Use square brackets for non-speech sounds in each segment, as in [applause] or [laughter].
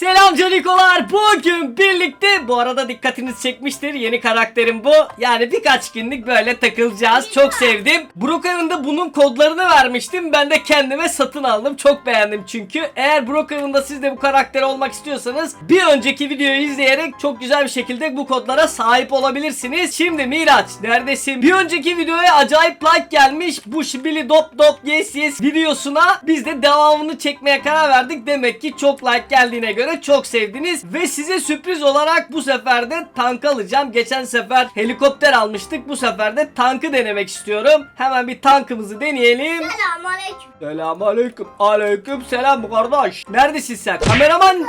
Selam canikolar. Bugün birlikte bu arada dikkatiniz çekmiştir. Yeni karakterim bu. Yani birkaç günlük böyle takılacağız. Çok sevdim. Brookhaven'da bunun kodlarını vermiştim. Ben de kendime satın aldım. Çok beğendim çünkü. Eğer Brookhaven'da siz de bu karakter olmak istiyorsanız bir önceki videoyu izleyerek çok güzel bir şekilde bu kodlara sahip olabilirsiniz. Şimdi Miraç neredesin? Bir önceki videoya acayip like gelmiş. Bu şibili dop dop yes yes videosuna biz de devamını çekmeye karar verdik. Demek ki çok like geldiğine göre çok sevdiniz. Ve size sürpriz olarak bu sefer de tank alacağım. Geçen sefer helikopter almıştık. Bu sefer de tankı denemek istiyorum. Hemen bir tankımızı deneyelim. Selamünaleyküm. Selam aleyküm. Aleyküm selam kardeş. Neredesin sen? Kameraman.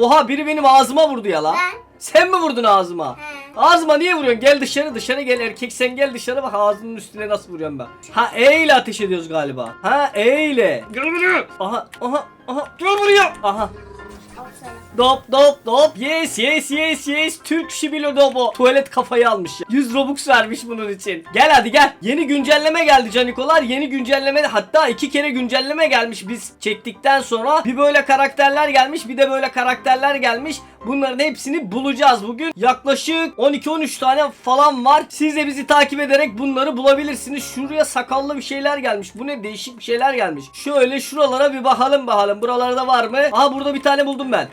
Oha biri benim ağzıma vurdu ya lan. Ben. Sen mi vurdun ağzıma? He. Ağzıma niye vuruyorsun? Gel dışarı dışarı gel erkek sen gel dışarı bak ağzının üstüne nasıl vuruyorum ben. Ha E ile ateş ediyoruz galiba. Ha E ile. Gel buraya. Aha aha aha gel buraya. Aha. Dop dop dop. Yes yes yes yes. Türk şibilo dobo. Tuvalet kafayı almış ya. 100 Robux vermiş bunun için. Gel hadi gel. Yeni güncelleme geldi canikolar. Yeni güncelleme hatta iki kere güncelleme gelmiş biz çektikten sonra. Bir böyle karakterler gelmiş bir de böyle karakterler gelmiş. Bunların hepsini bulacağız bugün. Yaklaşık 12-13 tane falan var. Siz de bizi takip ederek bunları bulabilirsiniz. Şuraya sakallı bir şeyler gelmiş. Bu ne değişik bir şeyler gelmiş. Şöyle şuralara bir bakalım bakalım. Buralarda var mı? Aha burada bir tane buldum ben.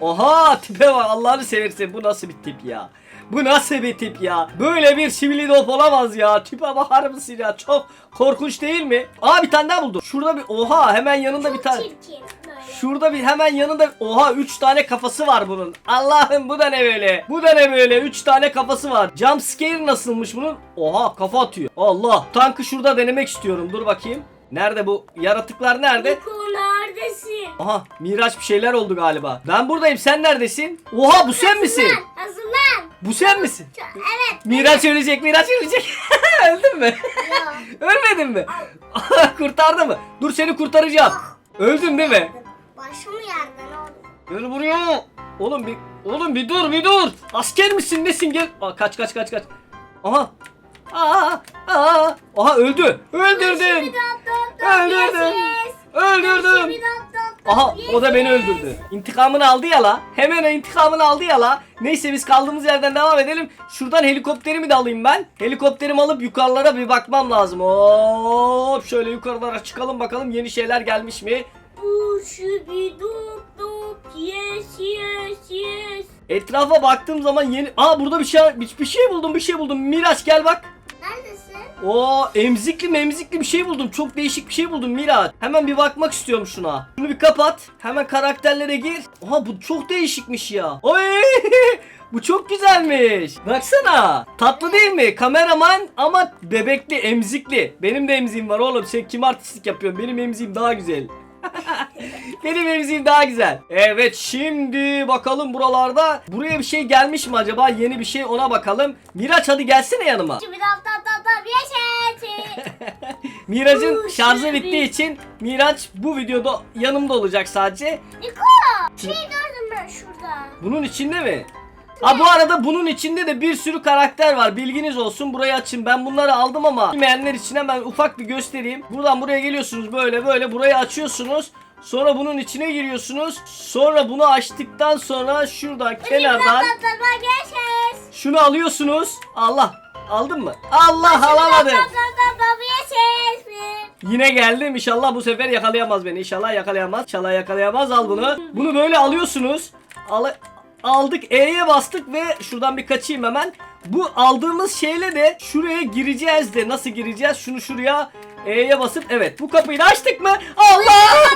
Oha tipe bak Allah'ını seversen bu nasıl bir tip ya? Bu nasıl bir tip ya? Böyle bir sivili dop olamaz ya. Tipe bakar mısın ya? Çok korkunç değil mi? Aa bir tane daha buldum. Şurada bir oha hemen yanında bir Çok tane. çirkin. Böyle. Şurada bir hemen yanında oha 3 tane kafası var bunun. Allah'ım bu da ne böyle? Bu da ne böyle? 3 tane kafası var. Jump scare nasılmış bunun? Oha kafa atıyor. Allah. Tankı şurada denemek istiyorum. Dur bakayım. Nerede bu? Yaratıklar nerede? Neredesin? Aha Miraç bir şeyler oldu galiba. Ben buradayım sen neredesin? Oha bu sen misin? Hazırlan. Bu sen misin? Evet. Miraç ölecek Miraç ölecek. [laughs] Öldün mü? Ya. [laughs] Ölmedin mi? [laughs] Kurtardı mı? Dur seni kurtaracağım. Öldün değil mi? Başımı yerden al. Gel buraya. Oğlum bir oğlum bir dur bir dur. Asker misin nesin gel. Aa, kaç kaç kaç kaç. Aha. Aa, aa. Aha öldü. Öldürdüm. Öldürdüm. Öldürdüm. Aha o da beni öldürdü. İntikamını aldı ya la. Hemen intikamını aldı ya la. Neyse biz kaldığımız yerden devam edelim. Şuradan helikopterimi de alayım ben. Helikopterimi alıp yukarılara bir bakmam lazım. Hop şöyle yukarılara çıkalım bakalım yeni şeyler gelmiş mi? Bu şu bir dup dup. Yes yes yes. Etrafa baktığım zaman yeni... Aa burada bir şey bir, bir şey buldum bir şey buldum. Miraç gel bak. Oo emzikli memzikli bir şey buldum. Çok değişik bir şey buldum Miraç. Hemen bir bakmak istiyorum şuna. Şunu bir kapat. Hemen karakterlere gir. Aha bu çok değişikmiş ya. Oy! [laughs] Bu çok güzelmiş. Baksana. Tatlı değil mi? Kameraman ama bebekli, emzikli. Benim de emziğim var oğlum. Sen kim artistlik yapıyorsun? Benim emziğim daha güzel. [laughs] Benim emziğim daha güzel. Evet şimdi bakalım buralarda. Buraya bir şey gelmiş mi acaba? Yeni bir şey ona bakalım. Miraç hadi gelsene yanıma. Yes. [laughs] Miraç'ın şarjı bittiği için Miraç bu videoda yanımda olacak sadece. Niko. Şey gördüm ben şurada. Bunun içinde mi? Ha bu arada bunun içinde de bir sürü karakter var. Bilginiz olsun. Burayı açın. Ben bunları aldım ama bilmeyenler için hemen ufak bir göstereyim. Buradan buraya geliyorsunuz böyle böyle. Burayı açıyorsunuz. Sonra bunun içine giriyorsunuz. Sonra bunu açtıktan sonra şuradan kenardan şunu alıyorsunuz. Allah. Aldın mı? Allah yes. Yine geldim. İnşallah bu sefer yakalayamaz beni. İnşallah yakalayamaz. İnşallah yakalayamaz. Al bunu. Bunu böyle alıyorsunuz. Al aldık. E'ye bastık ve şuradan bir kaçayım hemen. Bu aldığımız şeyle de şuraya gireceğiz de nasıl gireceğiz? Şunu şuraya E'ye basıp evet bu kapıyı açtık mı? Allah!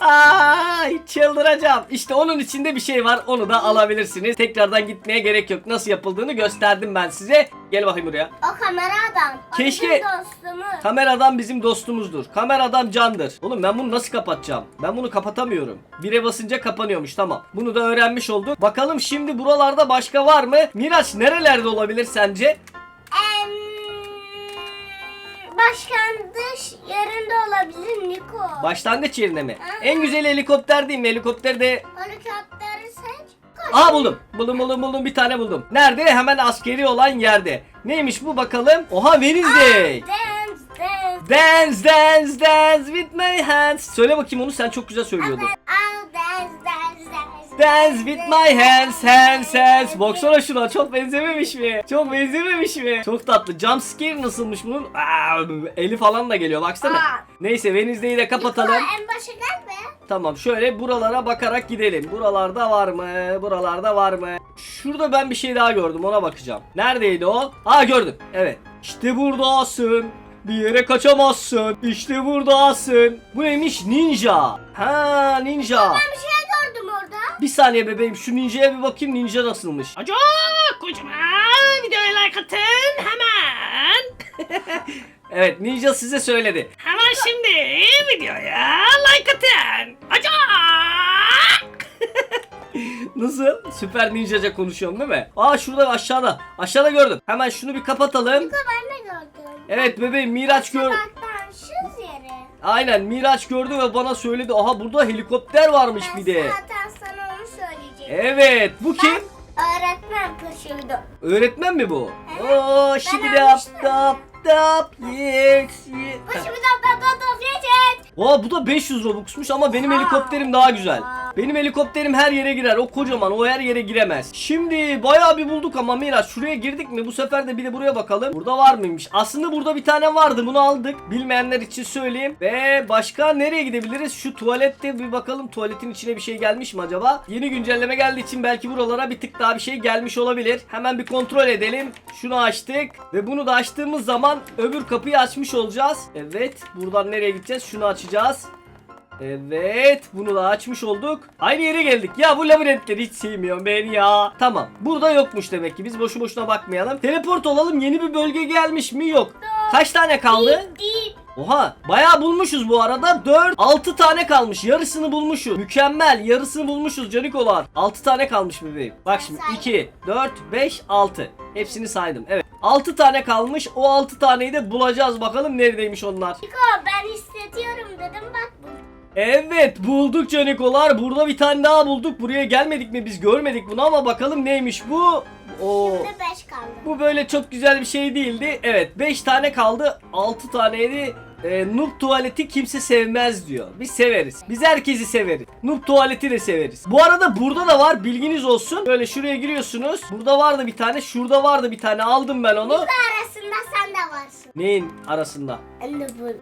Ay çıldıracağım. İşte onun içinde bir şey var. Onu da alabilirsiniz. Tekrardan gitmeye gerek yok. Nasıl yapıldığını gösterdim ben size. Gel bakayım buraya. O kamera adam. O Keşke- bizim dostumuz. Kameradan bizim dostumuzdur. Kameradan candır. Oğlum ben bunu nasıl kapatacağım? Ben bunu kapatamıyorum. Bire basınca kapanıyormuş tamam. Bunu da öğrenmiş olduk. Bakalım şimdi buralarda başka var mı? Miraç nerelerde olabilir sence? Em, Başlangıç yerinde olabilir Niko. Başlangıç yerine mi? En güzel helikopter değil mi? Helikopterde... Helikopteri seç. Koş. Aa buldum. Buldum buldum buldum bir tane buldum. Nerede? Hemen askeri olan yerde. Neymiş bu bakalım? Oha Wednesday. Dance dance Dance dance dance with my hands. Söyle bakayım onu sen çok güzel söylüyordun. Dance with my hands, hands, hands. Baksana şuna çok benzememiş mi? Çok benzememiş mi? Çok tatlı. Jump scare nasılmış bunun? Aa, eli falan da geliyor baksana. Aa. Neyse Wednesday'i de kapatalım. En başa gelme. Tamam şöyle buralara bakarak gidelim. Buralarda var mı? Buralarda var mı? Şurada ben bir şey daha gördüm ona bakacağım. Neredeydi o? Aa gördüm. Evet. İşte buradasın. Bir yere kaçamazsın. İşte buradasın. Bu neymiş? Ninja. Ha ninja. Ben bir şey. Bir saniye bebeğim şu ninja'ya bir bakayım ninja nasılmış. Acaba kocaman videoya like atın hemen. [laughs] Evet ninja size söyledi. Hemen şimdi videoya like atın. Acaba. [laughs] Nasıl? Süper ninjaca konuşuyorum değil mi? Aa şurada aşağıda. Aşağıda gördüm. Hemen şunu bir kapatalım. Ben de gördüm. Evet bebeğim Miraç gör. Sokaktan şu yere. Aynen Miraç gördü ve bana söyledi. Aha burada helikopter varmış Ben bir de. zaten. Evet bu kim? Öğretmen taşıyordu. Öğretmen mi bu? Evet. Oo Ben şimdi dap almıştım. dap dap yes yes. Başımı da da geçet. Aa bu da 500 Robux'muş ama benim Aa. helikopterim daha güzel. Aa. Benim helikopterim her yere girer. O kocaman o her yere giremez. Şimdi bayağı bir bulduk ama Miraç şuraya girdik mi? Bu sefer de bir de buraya bakalım. Burada var mıymış? Aslında burada bir tane vardı. Bunu aldık. Bilmeyenler için söyleyeyim. Ve başka nereye gidebiliriz? Şu tuvalette bir bakalım. Tuvaletin içine bir şey gelmiş mi acaba? Yeni güncelleme geldiği için belki buralara bir tık daha bir şey gelmiş olabilir. Hemen bir kontrol edelim. Şunu açtık. Ve bunu da açtığımız zaman öbür kapıyı açmış olacağız. Evet. Buradan nereye gideceğiz? Şunu açacağız. Evet bunu da açmış olduk. Aynı yere geldik. Ya bu labirentleri hiç sevmiyorum ben ya. Tamam. Burada yokmuş demek ki. Biz boşu boşuna bakmayalım. Teleport olalım. Yeni bir bölge gelmiş mi? Yok. Kaç tane kaldı? Oha bayağı bulmuşuz bu arada 4 6 tane kalmış yarısını bulmuşuz mükemmel yarısını bulmuşuz canikolar 6 tane kalmış bebeğim bak şimdi Saydım. 2 4 5 6 hepsini saydım evet 6 tane kalmış o 6 taneyi de bulacağız bakalım neredeymiş onlar Niko ben hissediyorum dedim bak bu. Evet bulduk canikolar burada bir tane daha bulduk buraya gelmedik mi biz görmedik bunu ama bakalım neymiş bu Oo. Şimdi 5 kaldı. Bu böyle çok güzel bir şey değildi. Evet 5 tane kaldı. 6 taneydi. E, noob tuvaleti kimse sevmez diyor. Biz severiz. Biz herkesi severiz. Noob tuvaleti de severiz. Bu arada burada da var bilginiz olsun. Böyle şuraya giriyorsunuz. Burada vardı bir tane. Şurada vardı bir tane. Aldım ben onu. Arasında sen de varsın. Neyin arasında? Nubul.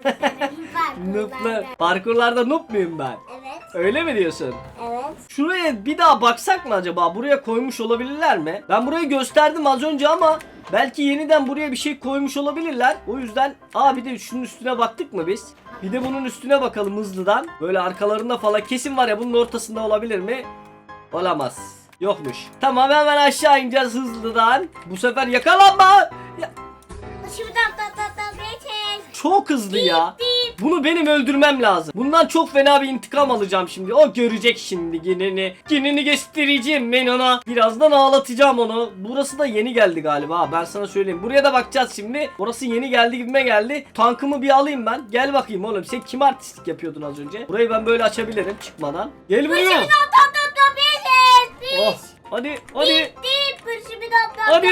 [laughs] Noob'la. Parkurlarda noob muyum ben? Evet. Öyle mi diyorsun? Evet. Şuraya bir daha baksak mı acaba? Buraya koymuş olabilirler mi? Ben burayı gösterdim az önce ama belki yeniden buraya bir şey koymuş olabilirler. O yüzden aa bir de şunun üstüne baktık mı biz? Bir de bunun üstüne bakalım hızlıdan. Böyle arkalarında falan kesin var ya bunun ortasında olabilir mi? Olamaz. Yokmuş. Tamam hemen aşağı ineceğiz hızlıdan. Bu sefer yakalanma. Ya, da da da çok hızlı ya. Dip. Bunu benim öldürmem lazım. Bundan çok fena bir intikam alacağım şimdi. O görecek şimdi gününü. Gününü göstereceğim ben ona. Birazdan ağlatacağım onu. Burası da yeni geldi galiba. Ben sana söyleyeyim. Buraya da bakacağız şimdi. Burası yeni geldi gibime geldi. Tankımı bir alayım ben. Gel bakayım oğlum. Sen kim artistlik yapıyordun az önce? Burayı ben böyle açabilirim çıkmadan. Gel buraya. Oh. Hadi hadi. Hadi.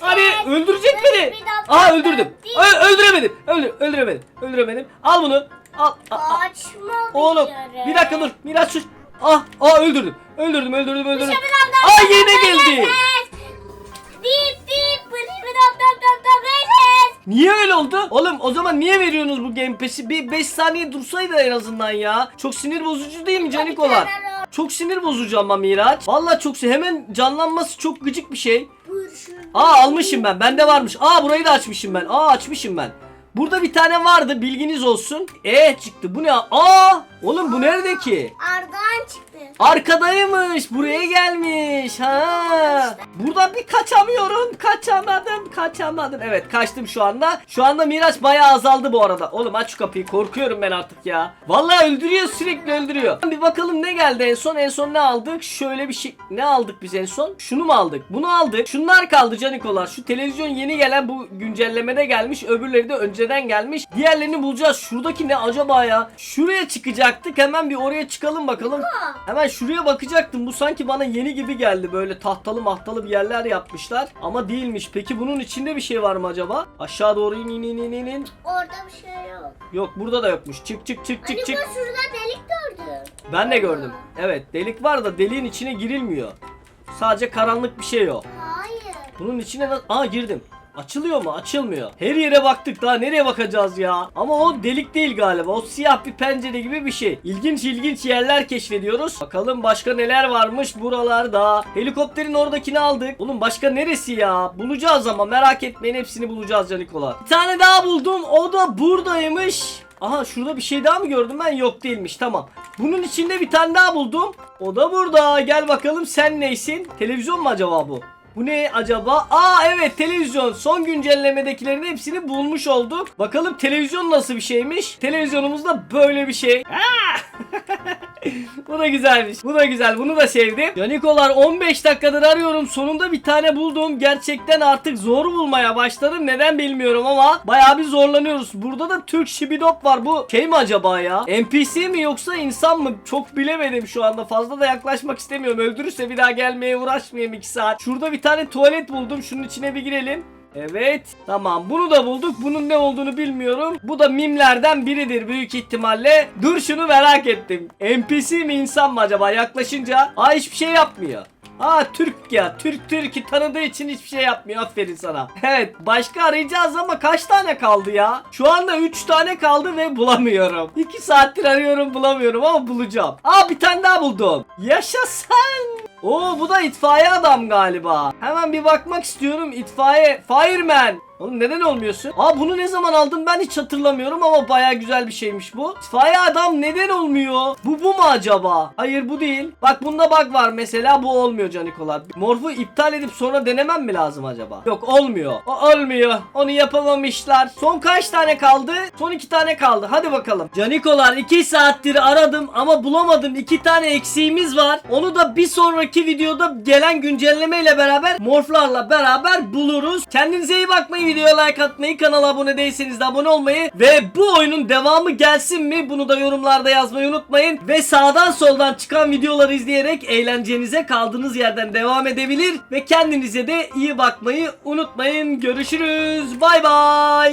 Hadi öldürecek beni. Aa öldürdüm. Ö- öldüremedim. Öldür öldüremedim. Öldüremedim. Al bunu. Al. Açma Oğlum bir dakika dur. Miraç sus. Ah, ah öldürdüm. Öldürdüm, öldürdüm, öldürdüm. Da Ay yine geldi. Dip dip. Niye öyle oldu? Oğlum o zaman niye veriyorsunuz bu Game Pass'i? Bir 5 saniye dursaydı en azından ya. Çok sinir bozucu değil mi Canikolar? Çok sinir bozucu ama Miraç. Vallahi çok si- hemen canlanması çok gıcık bir şey. Aa almışım ben. Bende varmış. Aa burayı da açmışım ben. Aa açmışım ben. Burada bir tane vardı bilginiz olsun. E çıktı. Bu ne? Aa! Oğlum bu nerede ki? Ardahan çıktı. Arkadaymış. Buraya gelmiş. Ha. Buradan bir kaçamıyorum. Kaçamadım. Kaçamadım. Evet kaçtım şu anda. Şu anda Miraç bayağı azaldı bu arada. Oğlum aç şu kapıyı. Korkuyorum ben artık ya. Vallahi öldürüyor sürekli öldürüyor. Bir bakalım ne geldi en son. En son ne aldık? Şöyle bir şey. Ne aldık biz en son? Şunu mu aldık? Bunu aldık. Şunlar kaldı canikolar. Şu televizyon yeni gelen bu güncellemede gelmiş. Öbürleri de önceden gelmiş. Diğerlerini bulacağız. Şuradaki ne acaba ya? Şuraya çıkacaktık. Hemen bir oraya çıkalım bakalım. Hemen şuraya bakacaktım. Bu sanki bana yeni gibi geldi. Böyle tahtalı mahtalı bir yerler yapmışlar. Ama değilmiş. Peki bunun içinde bir şey var mı acaba? Aşağı doğru in in in in. Orada bir şey yok. Yok burada da yokmuş. Çık çık çık çık çık. ben şurada delik gördüm. Ben de gördüm. Evet delik var da deliğin içine girilmiyor. Sadece karanlık bir şey yok. Hayır. Bunun içine na- Aa girdim. Açılıyor mu? Açılmıyor. Her yere baktık daha nereye bakacağız ya? Ama o delik değil galiba. O siyah bir pencere gibi bir şey. İlginç ilginç yerler keşfediyoruz. Bakalım başka neler varmış buralarda. Helikopterin oradakini aldık. Oğlum başka neresi ya? Bulacağız ama merak etmeyin hepsini bulacağız Canikola. Bir tane daha buldum. O da buradaymış. Aha şurada bir şey daha mı gördüm ben? Yok değilmiş tamam. Bunun içinde bir tane daha buldum. O da burada. Gel bakalım sen neysin? Televizyon mu acaba bu? Bu ne acaba? Aa evet televizyon. Son güncellemedekilerin hepsini bulmuş olduk. Bakalım televizyon nasıl bir şeymiş? Televizyonumuzda böyle bir şey. [laughs] [laughs] Bu da güzelmiş. Bu da güzel. Bunu da sevdim. Yanikolar 15 dakikadır arıyorum. Sonunda bir tane buldum. Gerçekten artık zor bulmaya başladım. Neden bilmiyorum ama bayağı bir zorlanıyoruz. Burada da Türk Şibidop var. Bu şey mi acaba ya? NPC mi yoksa insan mı? Çok bilemedim şu anda. Fazla da yaklaşmak istemiyorum. Öldürürse bir daha gelmeye uğraşmayayım 2 saat. Şurada bir tane tuvalet buldum. Şunun içine bir girelim. Evet. Tamam bunu da bulduk. Bunun ne olduğunu bilmiyorum. Bu da mimlerden biridir büyük ihtimalle. Dur şunu merak ettim. NPC mi insan mı acaba? Yaklaşınca aa hiçbir şey yapmıyor. Aa Türk ya. Türk Türk'ü tanıdığı için hiçbir şey yapmıyor. Aferin sana. Evet başka arayacağız ama kaç tane kaldı ya? Şu anda 3 tane kaldı ve bulamıyorum. 2 saattir arıyorum bulamıyorum ama bulacağım. Aa bir tane daha buldum. Yaşasın. Oo bu da itfaiye adam galiba. Hemen bir bakmak istiyorum. İtfaiye fireman. Oğlum neden olmuyorsun? Aa bunu ne zaman aldım ben hiç hatırlamıyorum ama baya güzel bir şeymiş bu. İtfaiye adam neden olmuyor? Bu bu mu acaba? Hayır bu değil. Bak bunda bug var mesela bu olmuyor Canikolar. Morfu iptal edip sonra denemem mi lazım acaba? Yok olmuyor. O olmuyor. Onu yapamamışlar. Son kaç tane kaldı? Son iki tane kaldı. Hadi bakalım. Canikolar iki saattir aradım ama bulamadım. İki tane eksiğimiz var. Onu da bir sonraki videoda gelen güncellemeyle beraber morflarla beraber buluruz. Kendinize iyi bakmayı, videoya like atmayı, kanala abone değilseniz de abone olmayı ve bu oyunun devamı gelsin mi? Bunu da yorumlarda yazmayı unutmayın. Ve sağdan soldan çıkan videoları izleyerek eğlencenize kaldığınız yerden devam edebilir ve kendinize de iyi bakmayı unutmayın. Görüşürüz. Bay bay.